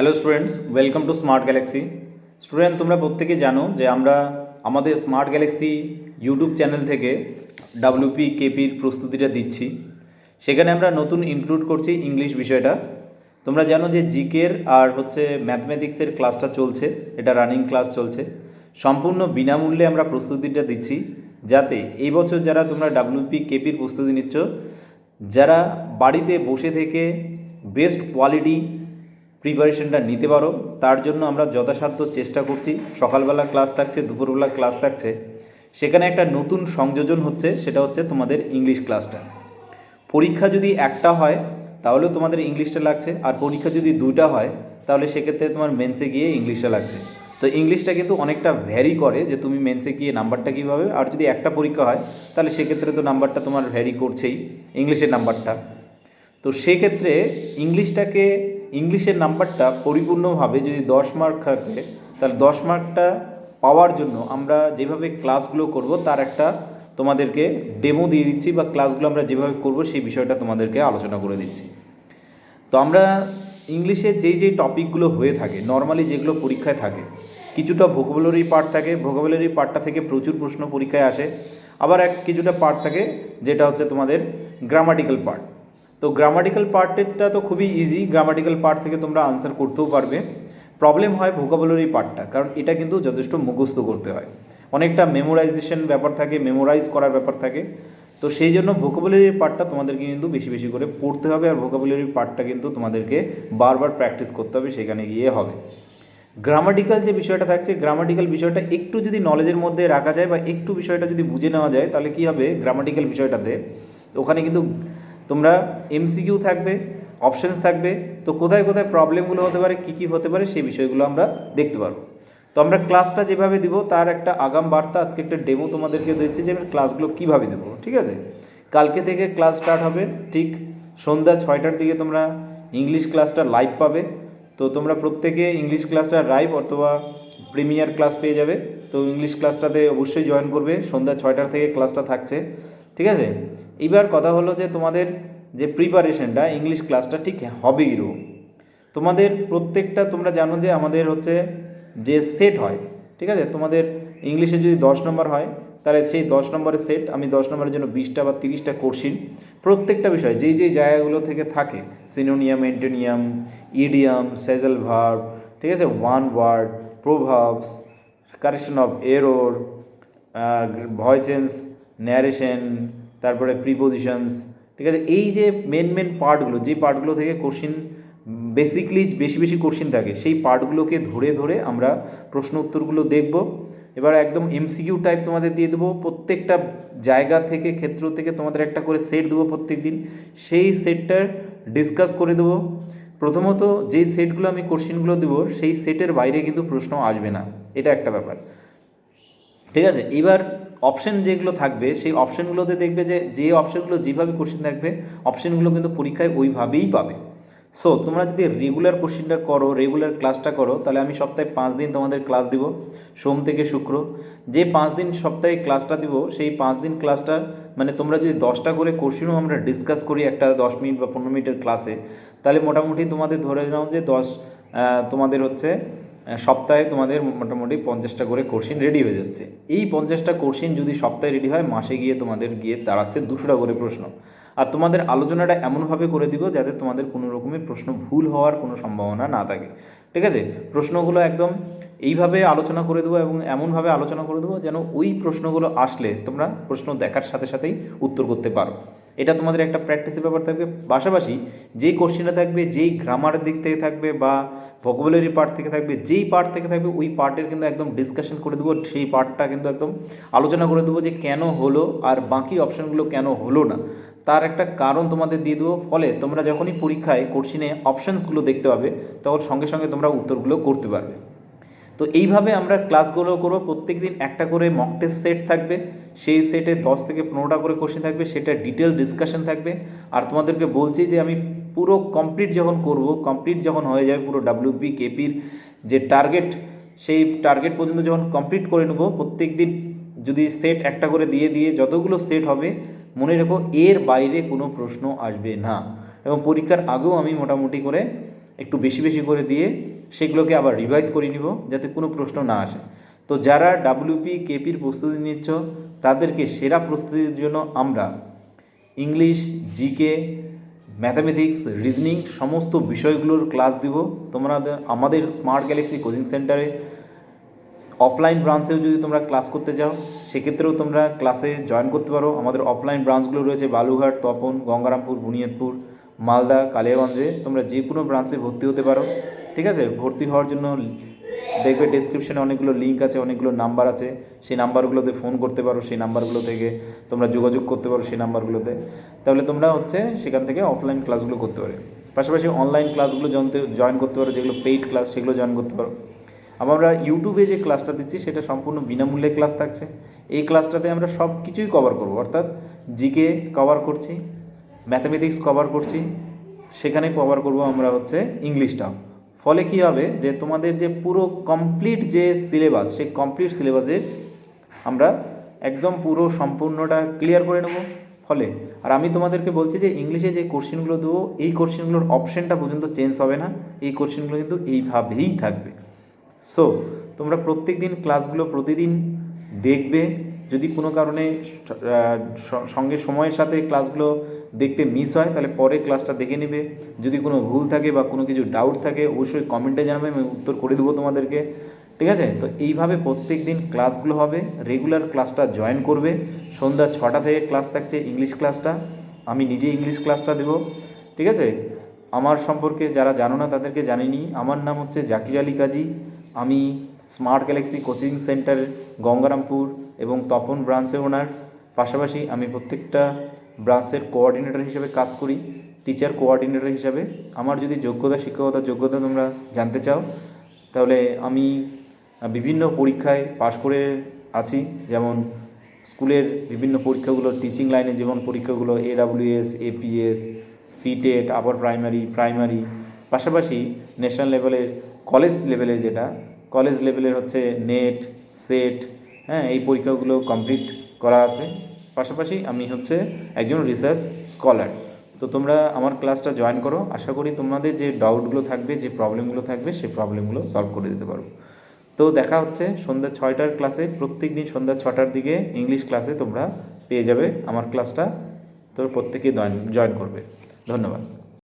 Hello students welcome to Smart Galaxy student তোমরা প্রত্যেকে জানো যে আমরা আমাদের স্মার্ট গ্যালাক্সি ইউটিউব চ্যানেল থেকে ডাব্লিউপি কেপির প্রস্তুতিটা দিচ্ছি। সেখানে আমরা নতুন ইনক্লুড করছি ইংলিশ বিষয়টা। তোমরা জানো যে জিকের আর হচ্ছে ম্যাথমেটিক্সের ক্লাসটা চলছে, এটা রানিং ক্লাস চলছে। সম্পূর্ণ বিনামূল্যে আমরা প্রস্তুতিটা দিচ্ছি, যাতে এই বছর যারা তোমরা ডাব্লিউপি কেপির প্রস্তুতি নিচ্ছ, যারা বাড়িতে বসে থেকে বেস্ট কোয়ালিটি প্রিপারেশনটা নিতে পারো। তার জন্য আমরা যথাসাধ্য চেষ্টা করছি। সকালবেলা ক্লাস থাকছে, দুপুরবেলা ক্লাস থাকছে। সেখানে একটা নতুন সংযোজন হচ্ছে, সেটা হচ্ছে তোমাদের ইংলিশ ক্লাসটা পরীক্ষা যদি একটা হয় তাহলে তোমাদের ইংলিশটা লাগছে। আর পরীক্ষা যদি দুইটা হয়, তাহলে সেক্ষেত্রে তোমার মেন্সে গিয়ে ইংলিশটা লাগছে। তো ইংলিশটা কিন্তু অনেকটা ভ্যারি করে যে তুমি মেন্সে গিয়ে নাম্বারটা কীভাবে। আর যদি একটা পরীক্ষা হয়, তাহলে সেক্ষেত্রে তো নাম্বারটা তোমার ভ্যারি করছেই ইংলিশের নাম্বারটা। তো সেক্ষেত্রে ইংলিশটাকে ইংলিশের নাম্বারটা পরিপূর্ণভাবে যদি দশ মার্ক থাকে, তাহলে দশ মার্কটা পাওয়ার জন্য আমরা যেভাবে ক্লাসগুলো করব, তার একটা তোমাদেরকে ডেমো দিয়ে দিচ্ছি বা ক্লাসগুলো আমরা যেভাবে করব, সেই বিষয়টা তোমাদেরকে আলোচনা করে দিচ্ছি। তো আমরা ইংলিশে যেই যেই টপিকগুলো হয়ে থাকে নর্মালি যেগুলো পরীক্ষায় থাকে, কিছুটা ভোকাবুলারি পার্ট থাকে ভোকাবুলারি পার্টটা থেকে প্রচুর প্রশ্ন পরীক্ষায় আসে, আবার এক কিছুটা পার্ট থাকে, যেটা হচ্ছে তোমাদের গ্রামাটিক্যাল পার্ট তো গ্রামাটিক্যাল পার্টেরটা তো খুবই ইজি গ্রামাটিক্যাল পার্ট থেকে তোমরা আনসার করতেও পারবে। প্রবলেম হয় ভোকাবুলারি পার্টটা কারণ এটা কিন্তু যথেষ্ট মুখস্থ করতে হয়। অনেকটা মেমোরাইজেশন ব্যাপার থাকে মেমোরাইজ করার ব্যাপার থাকে। তো সেই জন্য ভোকাবুলারি পার্টটা তোমাদেরকে কিন্তু বেশি বেশি করে পড়তে হবে আর ভোকাবুলারি পার্টটা কিন্তু তোমাদেরকে বারবার প্র্যাকটিস করতে হবে, সেখানে গিয়ে হবে। গ্রামাটিক্যাল যে বিষয়টা থাকছে গ্রামাটিক্যাল বিষয়টা একটু যদি নলেজের মধ্যে রাখা যায় বা একটু বিষয়টা যদি বুঝে নেওয়া যায়, তাহলে কী হবে? গ্রামাটিক্যাল বিষয়টাতে ওখানে কিন্তু তোমরা এমসিকিউ থাকবে অপশানস থাকবে, তো কোথায় কোথায় প্রবলেমগুলো হতে পারে, কী কী হতে পারে, সেই বিষয়গুলো আমরা দেখতে পারব। তো আমরা ক্লাসটা যেভাবে দিব, তার একটা আগাম বার্তা, আজকে একটা ডেমো তোমাদেরকে দিচ্ছি যে আমি ক্লাসগুলো কীভাবে দেবো, ঠিক আছে? কালকে থেকে ক্লাস স্টার্ট হবে, ঠিক সন্ধ্যা ছয়টার দিকে তোমরা ইংলিশ ক্লাসটা লাইভ পাবে। তো তোমরা প্রত্যেকে ইংলিশ ক্লাসটা লাইভ অথবা প্রিমিয়ার ক্লাস পেয়ে যাবে। তো ইংলিশ ক্লাসটাতে অবশ্যই জয়েন করবে, সন্ধ্যা ছয়টার থেকে ক্লাসটা থাকছে। ঠিক আছে? এইবার কথা হলো যে তোমাদের যে প্রিপারেশনটা ইংলিশ ক্লাসটা ঠিক হবে কীরকম তোমাদের প্রত্যেকটা তোমরা জানো যে আমাদের হচ্ছে যে সেট হয়, ঠিক আছে? তোমাদের ইংলিশে যদি দশ নম্বর হয়, তাহলে সেই দশ নম্বরের সেট আমি দশ নম্বরের জন্য বিশটা বা তিরিশটা কোর্সিন প্রত্যেকটা বিষয়, যেই যেই জায়গাগুলো থেকে থাকে সিনোনিয়াম এন্টোনিয়াম ইডিয়াম সেজেল ভার্ব ঠিক আছে? One word proverbs correction of error voice change narration তারপরে প্রিপোজিশনস ঠিক আছে? এই যে মেন মেন পার্টগুলো যে পার্টগুলো থেকে কোশ্চিন বেসিকলি বেশি বেশি কোশ্চিন থাকে, সেই পার্টগুলোকে ধরে ধরে আমরা প্রশ্ন উত্তরগুলো দেখব। এবার একদম এমসিকিউ টাইপ তোমাদের দিয়ে দেবো। প্রত্যেকটা জায়গা থেকে, ক্ষেত্র থেকে তোমাদের একটা করে সেট দেবো প্রত্যেক দিন সেই সেটটার ডিসকাস করে দেবো। প্রথমত যেই সেটগুলো আমি কোশ্চিনগুলো দেবো, সেই সেটের বাইরে কিন্তু প্রশ্ন আসবে না। এটা একটা ব্যাপার। ঠিক আছে? এবার অপশন যেগুলো থাকবে, সেই অপশনগুলোতে দেখবে যে যে অপশনগুলো যেভাবে কোশ্চেন থাকবে অপশনগুলো কিন্তু পরীক্ষায় ওইভাবেই পাবে। সো তোমরা যদি রেগুলার কোশ্চেনটা করো রেগুলার ক্লাসটা করো, তাহলে আমি সপ্তাহে পাঁচ দিন তোমাদের ক্লাস দিব, সোম থেকে শুক্র। যে পাঁচ দিন সপ্তাহে ক্লাসটা দিব, সেই পাঁচ দিন ক্লাসটা মানে তোমরা যদি দশটা করে কোশ্চেনও আমরা ডিসকাস করি একটা দশ মিনিট বা পনেরো মিনিটের ক্লাসে তাহলে মোটামুটি তোমাদের ধরে নাও যে দশ তোমাদের হচ্ছে সপ্তাহে তোমাদের মোটামুটি পঞ্চাশটা করে কোর্সিন রেডি হয়ে যাচ্ছে। এই পঞ্চাশটা কোর্সিন যদি সপ্তাহে রেডি হয়, মাসে গিয়ে তোমাদের গিয়ে দাঁড়াচ্ছে দুশোটা করে প্রশ্ন। আর তোমাদের আলোচনাটা এমনভাবে করে দিব যাতে তোমাদের কোনো রকমের প্রশ্ন ভুল হওয়ার কোনো সম্ভাবনা না থাকে। ঠিক আছে? প্রশ্নগুলো একদম এইভাবে আলোচনা করে দেবো এবং এমনভাবে আলোচনা করে দেবো যেন ওই প্রশ্নগুলো আসলে তোমরা প্রশ্ন দেখার সাথে সাথেই উত্তর করতে পারো। এটা তোমাদের একটা প্র্যাকটিসের ব্যাপার থাকবে। পাশাপাশি যেই কোশ্চেনটা থাকবে, যেই গ্রামারের দিক থেকে থাকবে বা ভোকাবুলারি পার্ট থেকে থাকবে, যেই পার্ট থেকে থাকবে, ওই পার্টের কিন্তু একদম ডিসকাশন করে দেবো। সেই পার্টটা কিন্তু একদম আলোচনা করে দেবো যে কেন হলো আর বাকি অপশানগুলো কেন হলো না। তার একটা কারণ তোমাদের দিয়ে দেবো। ফলে তোমরা যখনই পরীক্ষায় কোশ্চিনে অপশানসগুলো দেখতে পাবে, তখন সঙ্গে সঙ্গে তোমরা উত্তরগুলো করতে পারবে। তো এইভাবে আমরা ক্লাসগুলো করব। প্রত্যেক দিন একটা করে মক টেস্ট সেট থাকবে। সেই সেটে দশ থেকে পনেরোটা করে কোশ্চেন থাকবে। সেটা ডিটেল ডিসকাশন থাকবে। আর তোমাদেরকে বলছি যে আমি পুরো কমপ্লিট যখন করব কমপ্লিট যখন হয়ে যাবে পুরো ডাব্লিউপি কেপির যে টার্গেট সেই টার্গেট পর্যন্ত যখন কমপ্লিট করে নেব প্রত্যেক দিন যদি সেট একটা করে দিয়ে দিয়ে যতগুলো সেট হবে, মনে রেখো এর বাইরে কোনো প্রশ্ন আসবে না। এবং পরীক্ষার আগেও আমি মোটামুটি করে একটু বেশি বেশি করে দিয়ে সেগুলোকে আবার রিভাইজ করে নিব যাতে কোনো প্রশ্ন না আসে। তো যারা ডাব্লিউপি কেপির প্রস্তুতি নিচ্ছ, তাদেরকে সেরা প্রস্তুতির জন্য আমরা ইংলিশ জিকে ম্যাথামেটিক্স রিজনিং সমস্ত বিষয়গুলোর ক্লাস দিব। তোমরা আমাদের স্মার্ট গ্যালাক্সি কোচিং সেন্টারে অফলাইন ব্রাঞ্চেও যদি তোমরা ক্লাস করতে চাও, সেক্ষেত্রেও তোমরা ক্লাসে জয়েন করতে পারো। আমাদের অফলাইন ব্রাঞ্চগুলো রয়েছে বালুঘাট তপন, গঙ্গারামপুর, বুনিয়াদপুর, মালদা, কালিয়াগঞ্জে। তোমরা যে কোনো ব্রাঞ্চে ভর্তি হতে পারো। ঠিক আছে? ভর্তি হওয়ার জন্য দেখবে ডেসক্রিপশনে অনেকগুলো লিঙ্ক আছে, অনেকগুলো নাম্বার আছে। সেই নাম্বারগুলোতে ফোন করতে পারো, সেই নাম্বারগুলো থেকে তোমরা যোগাযোগ করতে পারো সেই নাম্বারগুলোতে তাহলে তোমরা হচ্ছে সেখান থেকে অফলাইন ক্লাসগুলো করতে পারো পাশাপাশি অনলাইন ক্লাসগুলো জয়েন করতে পারো, যেগুলো পেইড ক্লাস সেগুলো জয়েন করতে পারো। আমরা ইউটিউবে যে ক্লাসটা দিচ্ছি, সেটা সম্পূর্ণ বিনামূল্যে ক্লাস থাকছে। এই ক্লাসটাতে আমরা সব কিছুই কভার করব। অর্থাৎ জিকে কভার করছি ম্যাথামেটিক্স কভার করছি, সেখানে কভার করব আমরা হচ্ছে ইংলিশটাও ফলে কী হবে যে তোমাদের যে পুরো কমপ্লিট যে সিলেবাস সেই কমপ্লিট সিলেবাসের আমরা একদম পুরো সম্পূর্ণটা ক্লিয়ার করে নেব। ফলে, আর আমি তোমাদেরকে বলছি যে ইংলিশে যে কোশ্চেনগুলো দেবো, এই কোশ্চেনগুলোর অপশানটা পর্যন্ত চেঞ্জ হবে না। এই কোশ্চেনগুলো কিন্তু এইভাবেই থাকবে। সো তোমরা প্রত্যেক দিন ক্লাসগুলো প্রতিদিন দেখবে। যদি কোনো কারণে সঙ্গে সময়ের সাথে ক্লাসগুলো দেখতে মিস হয়, তাহলে পরে ক্লাসটা দেখে নেবে। যদি কোনো ভুল থাকে বা কোনো কিছু ডাউট থাকে, অবশ্যই কমেন্টে জানাবে, আমি উত্তর করে দেবো তোমাদেরকে। ঠিক আছে? তো এইভাবে প্রত্যেক দিন ক্লাসগুলো হবে। রেগুলার ক্লাসটা জয়েন করবে। সন্ধ্যা ছটা থেকে ক্লাস থাকছে ইংলিশ ক্লাসটা আমি নিজে ইংলিশ ক্লাসটা দেবো। ঠিক আছে? আমার সম্পর্কে যারা জানো না, তাদেরকে জানিনি আমার নাম হচ্ছে জাকির আলী কাজী। আমি Smart Galaxy coaching centre Gangarampur এবং তপন ব্রাঞ্চের ওনার পাশাপাশি আমি প্রত্যেকটা ব্রাঞ্চের কোঅর্ডিনেটর হিসেবে কাজ করি টিচার কোঅর্ডিনেটর হিসাবে। আমার যদি যোগ্যতা শিক্ষকতার যোগ্যতা তোমরা জানতে চাও, তাহলে আমি বিভিন্ন পরীক্ষায় পাশ করে আছি। যেমন স্কুলের বিভিন্ন পরীক্ষাগুলো টিচিং লাইনে যেমন পরীক্ষাগুলো AWS APS CTET upper primary primary পাশাপাশি ন্যাশনাল লেভেলের কলেজ লেভেলে যেটা কলেজ লেভেলের হচ্ছে নেট সেট হ্যাঁ এই পরীক্ষাগুলো কমপ্লিট করা আছে। পাশাপাশি আমি হচ্ছে একজন রিসার্চ স্কলার তো তোমরা আমার ক্লাসটা জয়েন করো। আশা করি তোমাদের যে ডাউটগুলো থাকবে, যে প্রবলেমগুলো থাকবে, সেই প্রবলেমগুলো সলভ করে দিতে পারব তো দেখা হচ্ছে সন্ধ্যা ছয়টার ক্লাসে প্রত্যেক দিন সন্ধ্যা ছটার দিকে ইংলিশ ক্লাসে তোমরা পেয়ে যাবে আমার ক্লাসটা তো প্রত্যেকেই জয়েন জয়েন করবে। ধন্যবাদ।